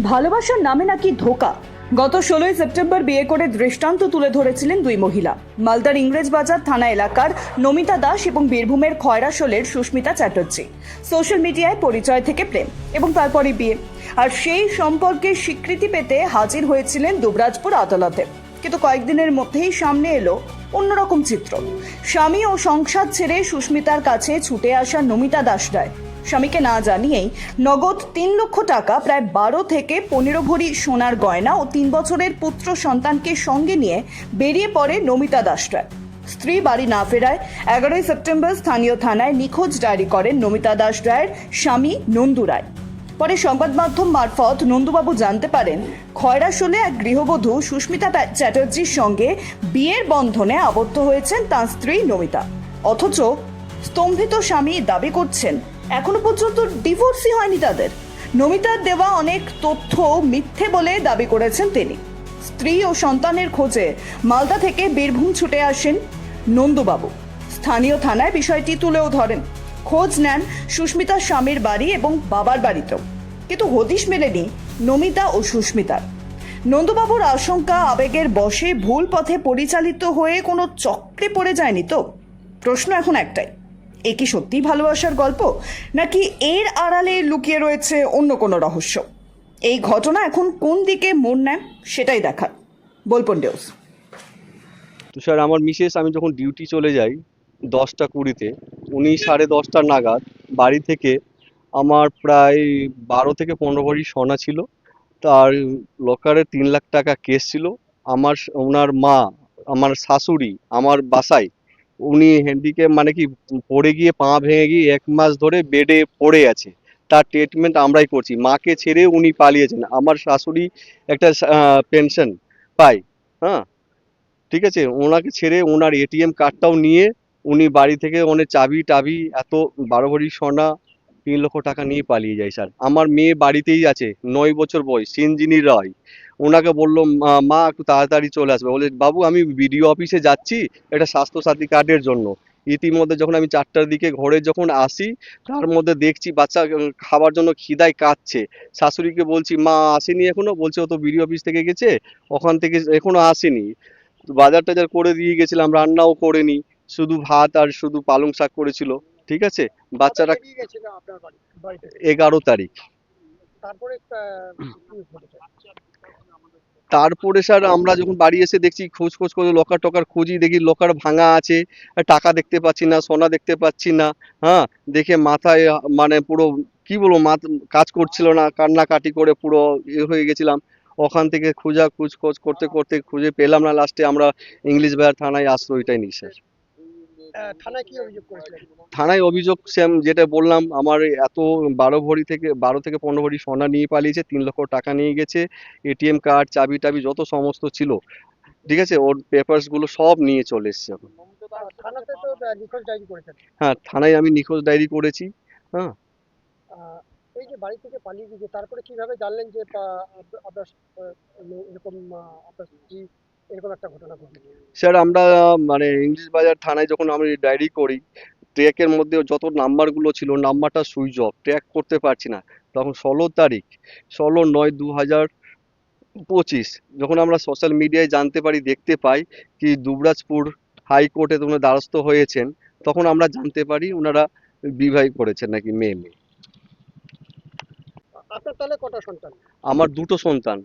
ভালোবাসার নামে নাকি ধোকা? গত ষোলোই সেপ্টেম্বর বিয়ে করে দৃষ্টান্ত তুলে ধরেছিলেন দুই মহিলা। মালদার ইংরেজবাজার থানা এলাকার নমিতা দাস এবং বীরভূমের খয়রাশোলের সুস্মিতা চ্যাটার্জি। সোশ্যাল মিডিয়ায় পরিচয় থেকে প্রেম এবং তারপরে বিয়ে। আর সেই সম্পর্কে স্বীকৃতি পেতে হাজির হয়েছিলেন দুবরাজপুর আদালতে। কিন্তু কয়েকদিনের মধ্যেই সামনে এলো অন্যরকম চিত্র। স্বামী ও সংসার ছেড়ে সুস্মিতার কাছে ছুটে আসা নমিতা দাস রায়। স্বামীকে না জানিয়েই নগদ তিন লক্ষ টাকা, প্রায় বারো থেকে পনেরো ভরি সোনার গয়না ও তিন বছরের পুত্র সন্তানকে সঙ্গে নিয়ে বেরিয়ে পড়ে নমিতা দাস রায়। স্ত্রী বাড়ি না ফেরায় এগারোই সেপ্টেম্বর স্থানীয় থানায় নিখোঁজ ডায়েরি করেন নমিতা দাস রায়ের স্বামী নন্দু রায়। পরে সংবাদ মাধ্যম মারফত নন্দুবাবু জানতে পারেন খয়রাশোলে এক গৃহবধূ সুস্মিতা চ্যাটার্জির সঙ্গে বিয়ের বন্ধনে আবদ্ধ হয়েছেন তাঁর স্ত্রী নমিতা। অথচ স্তম্ভিত স্বামী দাবি করছেন এখনও পর্যন্ত ডিভোর্সই হয়নি তাদের। নমিতার দেওয়া অনেক তথ্য মিথ্যে বলে দাবি করেছেন তিনি। স্ত্রী ও সন্তানের খোঁজে মালদা থেকে বীরভূম ছুটে আসেন নন্দুবাবু। স্থানীয় থানায় বিষয়টি তুলেও ধরেন। খোঁজ নেন সুস্মিতার স্বামীর বাড়ি এবং বাবার বাড়িতেও। কিন্তু হদিশ মেলেনি নমিতা ও সুস্মিতার। নন্দবাবুর আশঙ্কা, আবেগের বশে ভুল পথে পরিচালিত হয়ে কোনো চক্রে পড়ে যায়নি তো? প্রশ্ন এখন একটাই। এ কি সত্যিই ভালোবাসার গল্প? নাকি এর আড়ালে লুকিয়ে রয়েছে অন্য কোনো রহস্য? এই ঘটনা এখন কোন দিকে মোড় নেয় সেটাই দেখার। বলপন ডেউস তো স্যার, আমার মিসেস, আমি যখন ডিউটি চলে যাই দশটা কুড়িতে, উনি সাড়ে দশটা নাগাদ বাড়ি থেকে আমার প্রায় বারো থেকে পনেরো ভরি সোনা ছিল। তার লকারে তিন লাখ টাকা কেস ছিল। আমার ওনার মা, আমার শাশুড়ি, আমার বাসায় উনি হ্যান্ডিক্যাপ মানে কি, পড়ে গিয়ে পা ভেঙে গিয়ে এক মাস ধরে বেডে পড়ে আছে। তার ট্রিটমেন্ট আমরাই করছি। মাকে ছেড়ে উনি পালিয়েছেন। আমার শাশুড়ি একটা পেনশন পায় হ্যাঁ? ঠিক আছে? ওনাকে ছেড়ে ওনার এটিএম কার্ডটাও নিয়ে উনি বাড়ি থেকে ওনার চাবি টাবি এত বারো ভরি সোনা তিন লক্ষ টাকা নিয়ে পালিয়ে যায়, স্যার। আমার মেয়ে বাড়িতেই আছে, নয় বছর বয়স সিনজিনি রয়। ওনাকে বলল "মা- মা একটু তাড়াতাড়ি চলে আসবে। বলে বাবু আমি বিডিও অফিসে যাচ্ছি একটা স্বাস্থ্যসাথী কার্ডের জন্য। ইতিমধ্যে যখন আমি চারটার দিকে ঘরে যখন আসি তার মধ্যে দেখছি বাচ্চা খাবার জন্য খিদায় কাঁদছে। শাশুড়িকে বলছি মা আসেনি এখনও? বলছে ও তো বিডিও অফিস থেকে গেছে ওখান থেকে এখনও আসেনি। বাজার টাজার করে দিয়ে গেছিলাম রান্নাও করেনি শুধু ভাত আর শুধু পালং শাক করেছিল ঠিক আছে? বাচ্চারা এগারো তারিখ। তারপরে? তারপরে স্যার আমরা যখন বাড়ি এসে দেখছি খোঁজ খোঁজ করে লকার টকার খুঁজি, দেখি লকার ভাঙা আছে টাকা দেখতে পাচ্ছি না, সোনা দেখতে পাচ্ছি না হ্যাঁ? দেখে মাথায় মানে পুরো, কি বলব কাজ করছিল না, কান্নাকাটি করে পুরো ইয়ে হয়ে গেছিলাম। ওখান থেকে খোঁজা খোঁজ খোঁজ করতে করতে খুঁজে পেলাম না লাস্টে আমরা ইংলিশ বাজার থানায় আশ্রয়টাই নিই স্যার থানায় কি অভিযোগ করেছিলেন? থানায় অভিযোগ সেম যেটা বললাম আমার এত বারো ভরি থেকে বারো থেকে পনেরো ভরি সোনা নিয়ে পালিয়েছে তিন লক্ষ টাকা নিয়ে গেছে এটিএম কার্ড চাবি টাবি যত সমস্ত ছিল ঠিক আছে ওর পেপারসগুলো সব নিয়ে চলে এসছে এখন। হ্যাঁ থানায় আমি নিখোঁজ ডায়েরি করেছি হ্যাঁ। এই যে বাড়ি থেকে পালিয়ে গিয়েছে তারপরে কীভাবে জানলেন যে আপনার এরকম আপনার স্ত্রী স্যার, আমরা মানে ইংলিশ বাজার থানায় যখন আমি ডায়েরি করি, ট্র্যাকের মধ্যে যত নাম্বারগুলো ছিল, নাম্বারটা সুইচ অফ, ট্র্যাক করতে পারছি না। তখন ষোলো তারিখ, ষোলো নয় দু হাজার পঁচিশ, যখন আমরা সোশ্যাল মিডিয়ায় জানতে পারি, দেখতে পাই কি দুবরাজপুর হাইকোর্টে তোমরা দ্বারস্থ হয়েছেন, তখন আমরা জানতে পারি ওনারা বিবাহ করেছেন নাকি মেয়ে মেয়ে আপনার তাহলে কটা সন্তান? আমার দুটো সন্তান।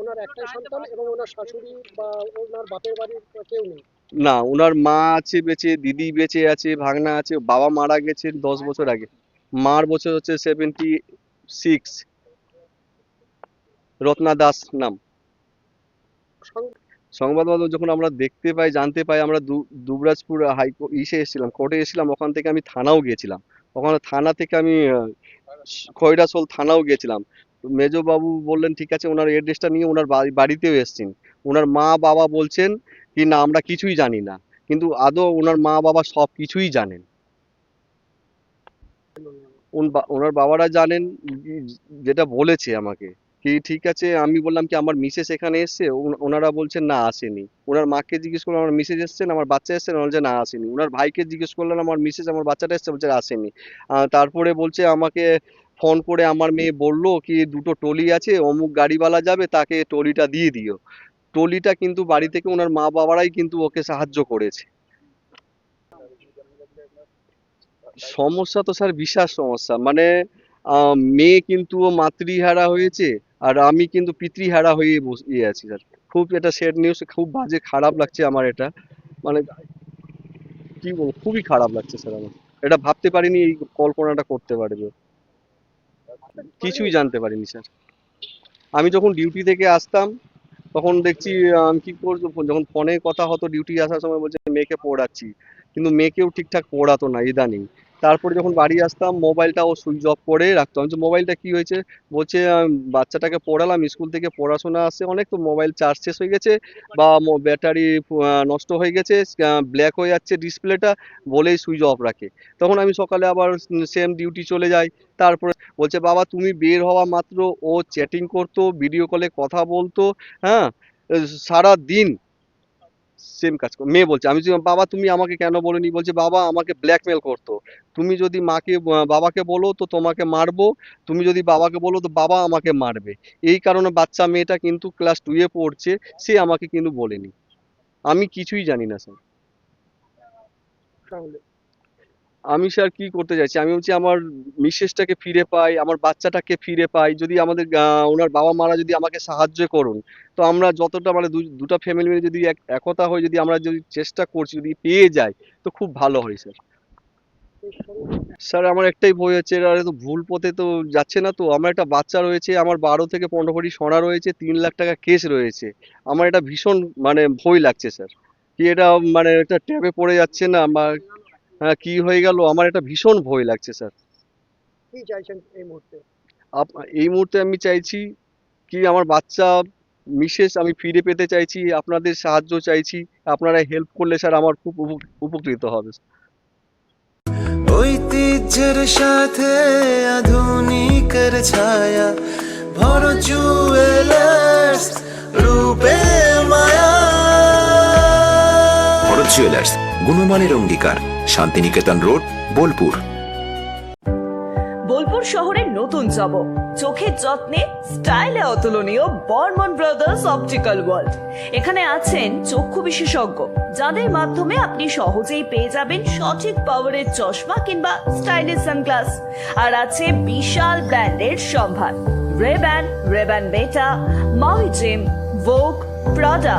ওনার একটাই সন্তান এবং ওনার শাশুড়ি বা ওনার বাপের বাড়ির কেউ নেই? না ওনার মা আছে বেঁচে দিদি বেঁচে আছে ভাগনা আছে বাবা মারা গেছেন দশ বছর আগে। মার বছর হচ্ছে সেভেন্টি সিক্স রত্না দাস নাম। সংবাদ মাধ্যম যখন আমরা দেখতে পাই জানতে পাই আমরা দুবরাজপুর হাইকোর্ট ইসে এসেছিলাম কোর্টে এসেছিলাম ওখান থেকে আমি থানাও গিয়েছিলাম। ওখানে থানা থেকে আমি খৈরাসোল থানাও গেছিলাম। মেজো বাবু বললেন, ঠিক আছে, ওনার এড্রেসটা নিয়ে ওনার বাড়িতেও এসছেন। ওনার মা বাবা বলছেন কি, না, আমরা কিছুই জানি না। কিন্তু আদৌ ওনার মা বাবা সব কিছুই জানেন। ওনার বাবারা জানেন, যেটা বলেছে আমাকে। কি ঠিক আছে? আমি বললাম কি, আমার মিসেস এখানে এসছে ওন- ওনারা বলছেন না, আসেনি। ওনার মাকে জিজ্ঞেস করলাম, আমার মিসেস এসছেন, আমার বাচ্চা এসছেন বলছে না, আসেনি। ওনার ভাইকে জিজ্ঞেস করলাম, আমার মিসেস, আমার বাচ্চাটা এসছে, বলছে আসেনি। তারপরে বলছে, আমাকে ফোন করে আমার মেয়ে বলল কি, দুটো টলি আছে, অমুক গাড়িওয়ালা যাবে, তাকে টলিটা দিয়ে দিও। টলিটা কিন্তু বাড়ি থেকে ওনার মা বাবারাই কিন্তু ওকে সাহায্য করেছে। সমস্যা তো, স্যার, বিশাল সমস্যা। মানে মেয়ে কিন্তু মাতৃহারা হয়েছে। আর আমি কিন্তু পিতৃহারা হয়ে ইয়ে আছি স্যার। খুব এটা স্যাড নিউজ খুব বাজে, খারাপ লাগছে আমার এটা। মানে কি বলব, খুবই খারাপ লাগছে স্যার আমার। এটা ভাবতে পারিনি এই কল্পনাটা করতে পারবে কিছুই জানতে পারিনি স্যার। আমি যখন ডিউটি থেকে আসতাম, তখন দেখছি আমি কি করব? যখন ফোনে কথা হতো ডিউটি আসার সময় বলছে, মেয়েকে পড়াচ্ছি। কিন্তু মেয়েকেও ঠিকঠাক পড়াতো না, ইদানিং। তারপরে যখন বাড়ি আসতাম, মোবাইলটা ও সুইচ অফ করে রাখতো আমি মোবাইলটা কি হয়েছে? বলছে বাচ্চাটাকে পড়ালাম, স্কুল থেকে পড়াশোনা আসছে অনেক, তো মোবাইল চার্জ শেষ হয়ে গেছে বা ব্যাটারি নষ্ট হয়ে গেছে ব্ল্যাক হয়ে যাচ্ছে ডিসপ্লেটা বলেই সুইচ অফ রাখে। তখন আমি সকালে আবার সেম ডিউটি চলে যাই। তারপরে বলছে, বাবা, তুমি বের হওয়া মাত্র ও চ্যাটিং করতো ভিডিও কলে কথা বলতো হ্যাঁ? সারা দিন সেম কাজ কর- মেয়ে বলছে, আমি বাবা তুমি আমাকে কেন বলনি? বলছে, বাবা আমাকে ব্ল্যাকমেল করতো। তুমি যদি মাকে, বাবাকে বলো, তো তোমাকে মারবো। তুমি যদি বাবাকে বলো, তো বাবা আমাকে মারবে। এই কারণে বাচ্চা মেয়েটা কিন্তু ক্লাস টুয়ে পড়ছে, সে আমাকে কিন্তু বলেনি। আমি কিছুই জানি না স্যার তাহলে আমি স্যার কি করতে চাইছি? আমি বলছি আমার মিসেসটাকে ফিরে পাই, আমার বাচ্চাটাকে ফিরে পাই, যদি আমাদের ওনার বাবা মারা যদি আমাকে সাহায্য করুন, তো আমরা যতটা মানে দুটা ফ্যামিলি মিলে যদি এক, একতা হয়ে যদি আমরা যদি চেষ্টা করছি, যদি পেয়ে যাই, তো খুব ভালো হয় স্যার স্যার আমার একটাই ভয় হচ্ছে, এরা তো ভুল পথে তো যাচ্ছে না তো। আমার একটা বাচ্চা রয়েছে, আমার বারো থেকে পনেরো ভরি সোনা রয়েছে, তিন লাখ টাকা কেস রয়েছে। আমার এটা ভীষণ মানে ভয় লাগছে স্যার কি এটা মানে এটা ট্যাবে পড়ে যাচ্ছে না আমার হ্যাঁ কি হয়ে গেল? আমার এটা ভীষণ ভয় লাগছে স্যার। কি চাইছেন এই মুহূর্তে? আপ- এই মুহূর্তে আমি চাইছি কি আমার বাচ্চা মিসেস আমি ফিরে পেতে চাইছি আপনাদের সাহায্য চাইছি আপনারা হেল্প করলে স্যার আমার খুব উপকৃত হবে ঐতিহ্যের সাথে আধুনিকের ছায়া ভরো জুয়েলার্স রূপে মায়া। ভরত জুয়েলার্স গুণমানের অঙ্গীকার। শান্তিনিকেতন রোড, বোলপুর। বোলপুর শহরের নতুন জব চোখের যত্নে, স্টাইলে অতুলনীয় বর্মন ব্রাদার্স অপটিক্যাল ওয়ার্ল্ড। এখানে আছেন চক্ষু বিশেষজ্ঞ, যাদের মাধ্যমে আপনি সহজেই পেয়ে যাবেন সঠিক পাওয়ারের চশমা কিংবা স্টাইলিশ সানগ্লাস। আর আছে বিশাল ব্র্যান্ডের সম্ভার Ray Ban Ray Ban beta Maui Jim Prada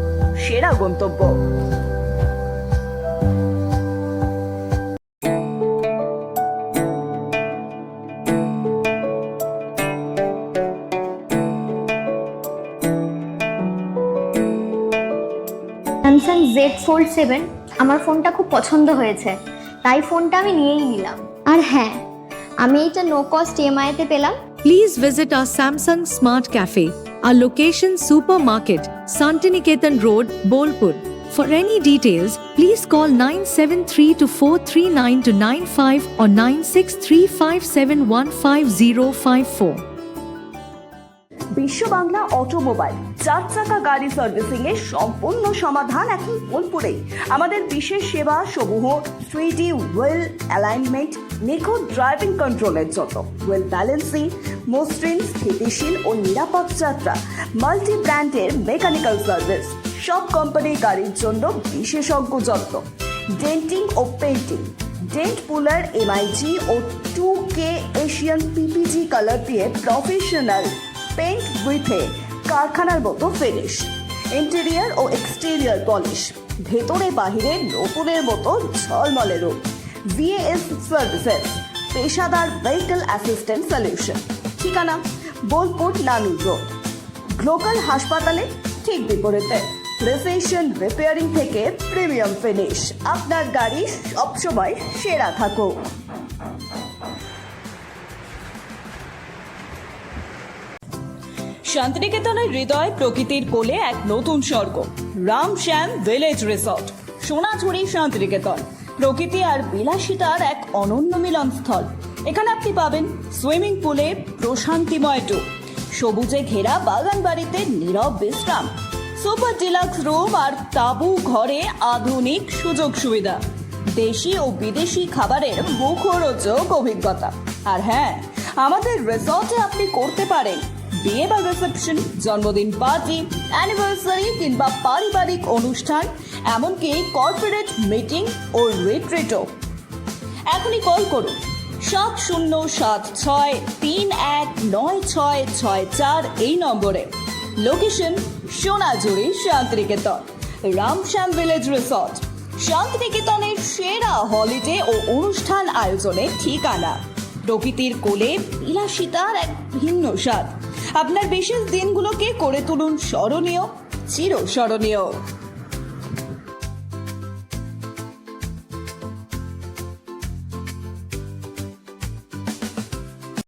সেরা গন্তব্য। স্যামসাং জেড ফোল্ড সেভেন আমার ফোনটা খুব পছন্দ হয়েছে। তাই ফোনটা আমি নিয়েই নিলাম। আর হ্যাঁ আমি এইটা নো কস্ট ইএমআইতে পেলাম। Please visit our Samsung smart Cafe, our location supermarket, Santiniketan Road, Bolpur. For any details, please call 973 to 439 to 95 or 9635715054. বিশ্ব বাংলা অটোমোবাইল। চার চাকা গাড়ি সার্ভিসিং এর সম্পূর্ণ সমাধান এখন বোলপুরেই। আমাদের বিশেষ সেবা সমূহ থ্রি ডি ওয়েল অ্যালাইনমেন্ট নিখুঁত ড্রাইভিং কন্ট্রোলের জন্য। ওয়েল ব্যালেন্সিং মসৃণ, স্থিতিশীল ও নিরাপদ যাত্রা। মাল্টি ব্র্যান্ডের মেকানিক্যাল সার্ভিস সব কোম্পানির গাড়ির জন্য বিশেষজ্ঞ যত্ন। ডেন্টিং ও পেন্টিং ডেন্ট পুলার এমআইজি ও টু কে এশিয়ান পিপিজি কালার দিয়ে প্রফেশনাল পেন্ট উইথে কারখানার মতো ফিনিশ ইন্টেরিয়ার ও এক্সটেরিয়ার পলিশ ভেতরে বাহিরে নতুনের মতো ঝলমলে রূপ ভিএএস সার্ভিসেস পেশাদার ভেহিকল অ্যাসিস্ট্যান্ট সলিউশন ঠিকানা, বোলপুর নানুর রোড গ্লোকাল হাসপাতালে ঠিক বিপরীতে প্রিসিশন রিপেয়ারিং থেকে প্রিমিয়াম ফিনিশ আপনার গাড়ি সবসময় সেরা থাকুক। শান্তিনিকেতনের হৃদয় প্রকৃতির কোলে এক নতুন স্বর্গ, রাম শ্যাম ভিলেজ রিসর্ট, সোনাঝুরি শান্তিনিকেতন। প্রকৃতি আর বিলাসিতার এক অনন্য মিলন স্থল এখানে আপনি পাবেন সুইমিং পুলে প্রশান্তিময় টু সবুজে ঘেরা বাগান বাড়িতে নীরব বিশ্রাম, সুপার ডিলাক্স রুম আর তাবু ঘরে আধুনিক সুযোগ সুবিধা, দেশি ও বিদেশি খাবারের মুখরোচক অভিজ্ঞতা। আর হ্যাঁ আমাদের রিসর্টে আপনি করতে পারেন বিয়ে বা রিসেপশন জন্মদিন পার্টি অ্যানিভার্সারি কিংবা পারিবারিক অনুষ্ঠান, এমনকি কর্পোরেট মিটিং ও রিট্রিটও এখনই কল করুন। সাত শূন্য সাত ছয় তিন এক নয় ছয় ছয় চার এই নম্বরে। Location Sonajhuri Santiniketan, Ramshyam village resort শান্তিনিকেতনের সেরা হলিডে ও অনুষ্ঠান আয়োজনের ঠিকানা। প্রকৃতির কোলে বিলাসিতার এক ভিন্ন স্বাদ। আপনার বিশেষ দিনগুলোকে করে তুলুন স্মরণীয় চিরস্মরণীয়।